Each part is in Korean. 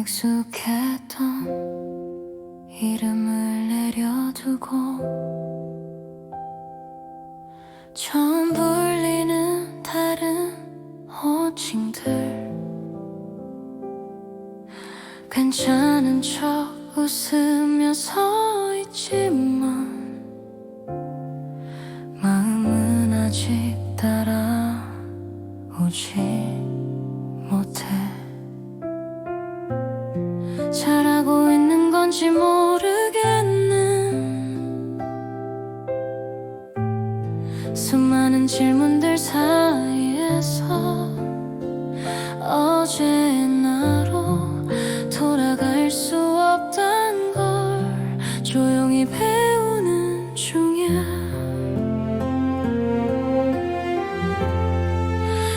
익숙했던 이름을 내려두고 처음 불리는 다른 호칭들. 괜찮은 척 웃으며 서 있지만 마음은 아직 따라오지 건지 모르겠는 수많은 질문들 사이에서 어제의 나로 돌아갈 수 없단 걸 조용히 배우는 중이야.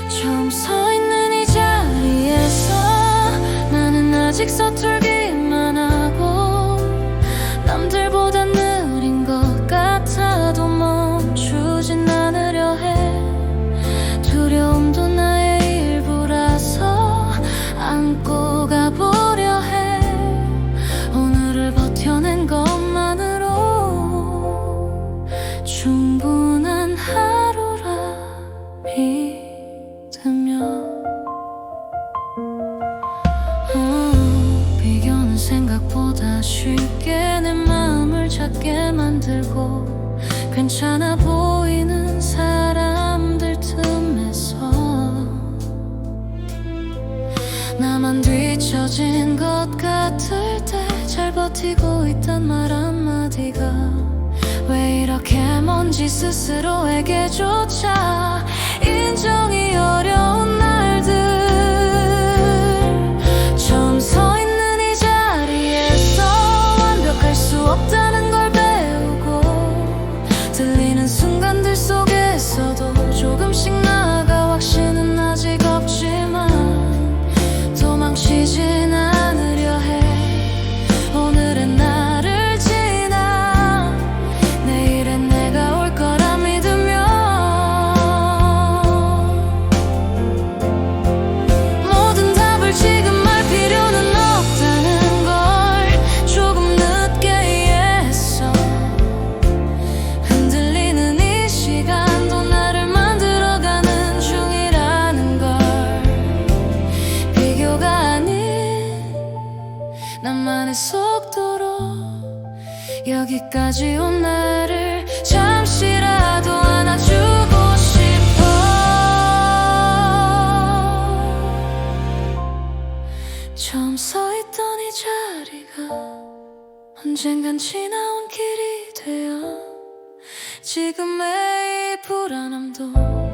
처음 서 있는 이 자리에서 나는 아직 서툴 충분한 하루라 믿으며 어, 비교는 생각보다 쉽게 내 마음을 찾게 만들고 괜찮아 보이는 사람들 틈에서. 나만 뒤처진 것 같을 때 잘 버티고 있단 말 한마디가 왜 이렇게 먼지 스스로에게조차 인정이 어려운 날들. 처음 서 있는 이 자리에서 완벽할 수 없다는 걸 배우고 들리는 순간들 속에서도 나만의 속도로 여기까지 온 나를 잠시라도 안아주고 싶어. 처음 서 있던 이 자리가 언젠간 지나온 길이 되어 지금의 이 불안함도